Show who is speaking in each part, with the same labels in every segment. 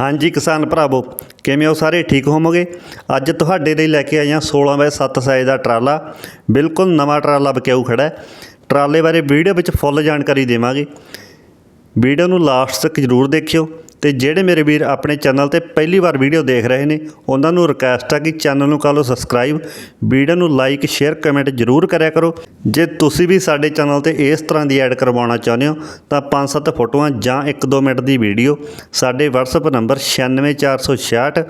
Speaker 1: ਹਾਂਜੀ ਕਿਸਾਨ ਭਰਾਵੋ, ਕਿਵੇਂ ਹੋ ਸਾਰੇ? ਠੀਕ ਹੋਵੋਗੇ? ਅੱਜ ਤੁਹਾਡੇ ਲਈ ਲੈ ਕੇ ਆਇਆ 16 ਬਾਏ 7 ਸਾਈਜ਼ ਦਾ ਟਰਾਲਾ। ਬਿਲਕੁਲ ਨਵਾਂ ਟਰਾਲਾ ਬਕਿਆਊ ਖੜਾ ਹੈ। ਟਰਾਲੇ ਬਾਰੇ ਵੀਡੀਓ ਵਿੱਚ ਫੁੱਲ ਜਾਣਕਾਰੀ ਦੇਵਾਂਗੇ। ਵੀਡੀਓ ਨੂੰ ਲਾਸਟ ਤੱਕ ਜਰੂਰ ਦੇਖਿਓ। ਤੇ ਜਿਹੜੇ ਮੇਰੇ ਵੀਰ ਆਪਣੇ ਚੈਨਲ ਤੇ ਪਹਿਲੀ ਵਾਰ ਵੀਡੀਓ ਦੇਖ ਰਹੇ ਨੇ, ਉਹਨਾਂ ਨੂੰ ਰਿਕਵੈਸਟ ਆ ਕਿ ਚੈਨਲ ਨੂੰ ਕਰ ਲਓ ਸਬਸਕ੍ਰਾਈਬ ਵੀਡੀਓ ਨੂੰ ਲਾਈਕ ਸ਼ੇਅਰ ਕਮੈਂਟ ਜਰੂਰ ਕਰਿਆ ਕਰੋ। ਜੇ ਤੁਸੀਂ ਵੀ ਸਾਡੇ ਚੈਨਲ ਤੇ ਇਸ ਤਰ੍ਹਾਂ ਦੀ ਐਡ ਕਰਵਾਉਣਾ ਚਾਹੁੰਦੇ ਹੋ, ਤਾਂ 5-7 ਫੋਟੋਆਂ ਜਾਂ 1-2 ਮਿੰਟ ਦੀ ਵੀਡੀਓ ਸਾਡੇ WhatsApp ਨੰਬਰ 96466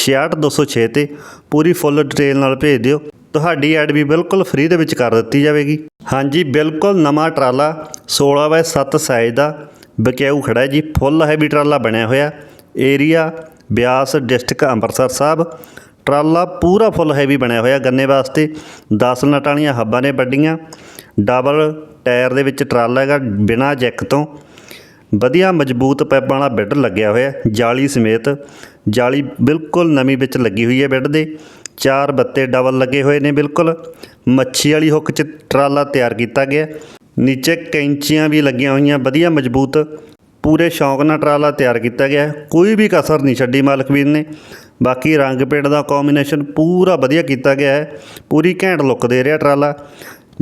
Speaker 1: 66206 ਤੇ ਪੂਰੀ ਫੁੱਲ ਡਿਟੇਲ ਨਾਲ ਭੇਜ ਦਿਓ। ਤੁਹਾਡੀ ਐਡ ਵੀ ਬਿਲਕੁਲ ਫ੍ਰੀ ਦੇ ਵਿੱਚ ਕਰ ਦਿੱਤੀ ਜਾਵੇਗੀ। ਹਾਂਜੀ, ਬਿਲਕੁਲ ਨਵਾਂ ਟਰਾਲਾ 16 ਬਾਏ 7 ਸਾਈਜ਼ ਦਾ। ਬਕਿਆਊ ਖੜਾ ਜੀ, ਫੁੱਲ ਹੈਵੀ ਟਰਾਲਾ ਬਣਿਆ ਹੋਇਆ। Area Beas district Amritsar Sahib. ਟਰਾਲਾ ਪੂਰਾ ਫੁੱਲ ਹੈਵੀ ਬਣਿਆ ਹੋਇਆ ਗੰਨੇ ਵਾਸਤੇ। 10 ਨਟਾਂ ਵਾਲੀਆਂ ਹੱਬਾਂ ਨੇ ਵੱਡੀਆਂ। ਡਬਲ ਟਾਇਰ ਦੇ ਵਿੱਚ ਟਰਾਲਾ ਹੈਗਾ ਬਿਨਾ ਜੈਕ ਤੋਂ। ਵਧੀਆ ਮਜ਼ਬੂਤ ਪੈਪਾਂ ਵਾਲਾ ਬੈੱਡ ਲੱਗਿਆ ਹੋਇਆ, ਜਾਲੀ ਸਮੇਤ। ਜਾਲੀ ਬਿਲਕੁਲ ਨਵੀਂ ਵਿੱਚ ਲੱਗੀ ਹੋਈ ਹੈ ਬੈੱਡ ਦੇ। ਚਾਰ ਬੱਤੇ ਡਬਲ ਲੱਗੇ ਹੋਏ ਨੇ ਬਿਲਕੁਲ। ਮੱਛੀ ਵਾਲੀ ਹੁੱਕ 'ਚ ਟਰਾਲਾ ਤਿਆਰ ਕੀਤਾ ਗਿਆ। ਨੀਚੇ ਕੈਂਚੀਆਂ ਵੀ ਲੱਗੀਆਂ ਹੋਈਆਂ, ਵਧੀਆ ਮਜ਼ਬੂਤ। ਪੂਰੇ ਸ਼ੌਂਕ ਨਾਲ ਟਰਾਲਾ ਤਿਆਰ ਕੀਤਾ ਗਿਆ ਕੋਈ ਵੀ ਕਸਰ ਨਹੀਂ ਛੱਡੀ ਮਾਲਕ ਵੀਰ ਨੇ। ਬਾਕੀ ਰੰਗ ਪੇਂਟ ਦਾ ਕੰਬੀਨੇਸ਼ਨ ਪੂਰਾ ਵਧੀਆ ਕੀਤਾ ਗਿਆ ਹੈ। ਪੂਰੀ ਘੈਂਟ ਲੁੱਕ ਦੇ ਰਿਹਾ ਟਰਾਲਾ।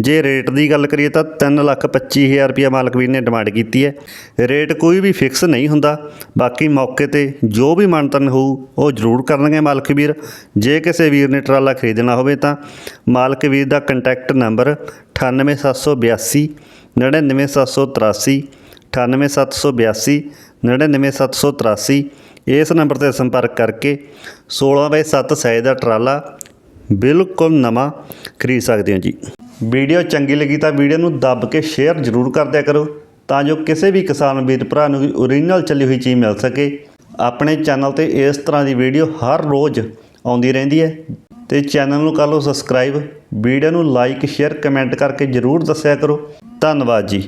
Speaker 1: ਜੇ ਰੇਟ ਦੀ ਗੱਲ ਕਰੀਏ ਤਾਂ 325000 ਰੁਪਏ ਮਾਲਕ ਵੀਰ ਨੇ ਡਿਮਾਂਡ ਕੀਤੀ ਹੈ। ਰੇਟ ਕੋਈ ਵੀ ਫਿਕਸ ਨਹੀਂ ਹੁੰਦਾ। ਬਾਕੀ ਮੌਕੇ ਤੇ ਜੋ ਵੀ ਮਾਨਤਨ ਹੋਊ, ਉਹ ਜ਼ਰੂਰ ਕਰਨਗੇ ਮਾਲਕ ਵੀਰ। ਜੇ ਕਿਸੇ ਵੀਰ ਨੇ ਟਰਾਲਾ ਖਰੀਦਣਾ ਹੋਵੇ ਤਾਂ ਮਾਲਕ ਵੀਰ ਦਾ ਕੰਟੈਕਟ ਨੰਬਰ 98782 99783 98782 99783 ਇਸ ਨੰਬਰ ਤੇ ਸੰਪਰਕ ਕਰਕੇ 16 ਬਾਈ 7 ਸਾਈਜ਼ ਦਾ ਟਰਾਲਾ ਬਿਲਕੁਲ ਨਵਾਂ ਖਰੀਦ ਸਕਦੇ ਹੋ ਜੀ। ਵੀਡੀਓ ਚੰਗੀ ਲੱਗੀ ਤਾਂ ਵੀਡੀਓ ਨੂੰ ਦੱਬ ਕੇ ਸ਼ੇਅਰ ਜ਼ਰੂਰ ਕਰ ਦਿਆ ਕਰੋ ਤਾਂ ਜੋ ਕਿਸੇ ਵੀ ਕਿਸਾਨ ਵੀਰ ਭਰਾ ਨੂੰ ਓਰੀਜਨਲ ਚੱਲੀ ਹੋਈ ਚੀਜ਼ ਮਿਲ ਸਕੇ। ਆਪਣੇ ਚੈਨਲ ਤੇ ਇਸ ਤਰ੍ਹਾਂ ਦੀ ਵੀਡੀਓ ਹਰ ਰੋਜ਼ ਆਉਂਦੀ ਰਹਿੰਦੀ ਹੈ। ਤੇ ਚੈਨਲ ਨੂੰ ਕਰ ਲਓ ਸਬਸਕ੍ਰਾਈਬ, ਵੀਡੀਓ ਨੂੰ ਲਾਈਕ, ਸ਼ੇਅਰ, ਕਮੈਂਟ ਕਰਕੇ ਜ਼ਰੂਰ ਦੱਸਿਆ ਕਰੋ। ਧੰਨਵਾਦ ਜੀ।